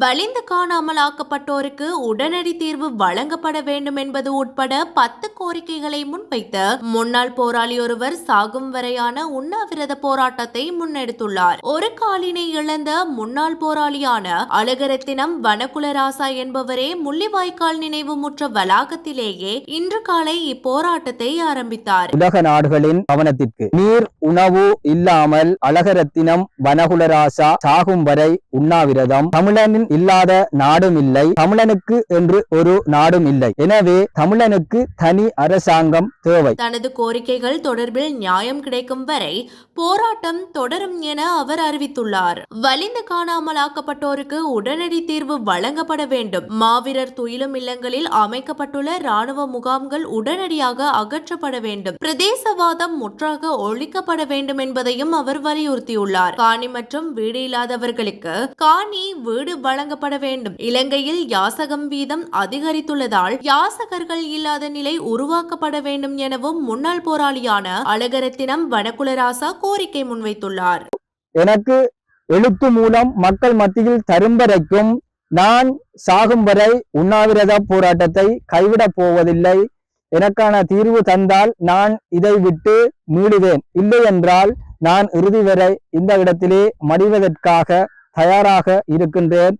வலிந்து காணாமல் ஆக்கப்பட்டோருக்கு உடனடி தீர்வு வழங்கப்பட வேண்டும் என்பது உட்பட பத்து கோரிக்கைகளை முன்வைத்த முன்னாள் போராளி ஒருவர் சாகும் வரையான உண்ணாவிரத போராட்டத்தை முன்னெடுத்துள்ளார். ஒரு காலினை இழந்த முன்னாள் போராளியான அழகரத்தினம் வனகுலராசா என்பவரே முள்ளிவாய்க்கால் நினைவு முற்ற வளாகத்திலேயே இன்று காலை இப்போராட்டத்தை ஆரம்பித்தார். உலக நாடுகளின் கவனத்திற்கு நீர் உணவு இல்லாமல் அழகரத்தினம் வனகுலராசா சாகும் வரை உண்ணாவிரதம் தமிழனின் இல்லாத நாடும் இல்லை. தமிழனுக்கு என்று ஒரு நாடும் இல்லை. எனவே தமிழனுக்கு தனி அரசாங்கம் தேவை. தனது கோரிக்கைகள் தொடர்பில் நியாயம் கிடைக்கும் வரை போராட்டம் தொடரும் என அவர் அறிவித்துள்ளார். வலிந்து காணாமல் ஆக்கப்பட்டோருக்கு உடனடி தீர்வு வழங்கப்பட வேண்டும். மாவீரர் துயிலும் இல்லங்களில் அமைக்கப்பட்டுள்ள ராணுவ முகாம்கள் உடனடியாக அகற்றப்பட வேண்டும். பிரதேசவாதம் முற்றாக ஒழிக்கப்பட வேண்டும் என்பதையும் அவர் வலியுறுத்தியுள்ளார். காணி மற்றும் வீடு இல்லாதவர்களுக்கு காணி வீடு வழங்கப்பட வேண்டும். இலங்கையில் யாசகம் வீதம் அதிகரித்துள்ளதால் யாசகர்கள் இல்லாத நிலை உருவாக்கப்பட வேண்டும் எனவும் முன்னாள் போராளியான அழகரத்தினம் வனகுலராசா கோரிக்கை முன்வைத்துள்ளார். எனக்கு எழுத்து மூலம் மக்கள் மத்தியில் தரும் வரைக்கும் நான் சாகும் வரை உண்ணாவிரத போராட்டத்தை கைவிடப் போவதில்லை. எனக்கான தீர்வு தந்தால் நான் இதை விட்டு மீடுவேன். இல்லை என்றால் நான் இறுதி வரை இந்த இடத்திலே மடிவதற்காக தயாராக இருக்கின்றேன்.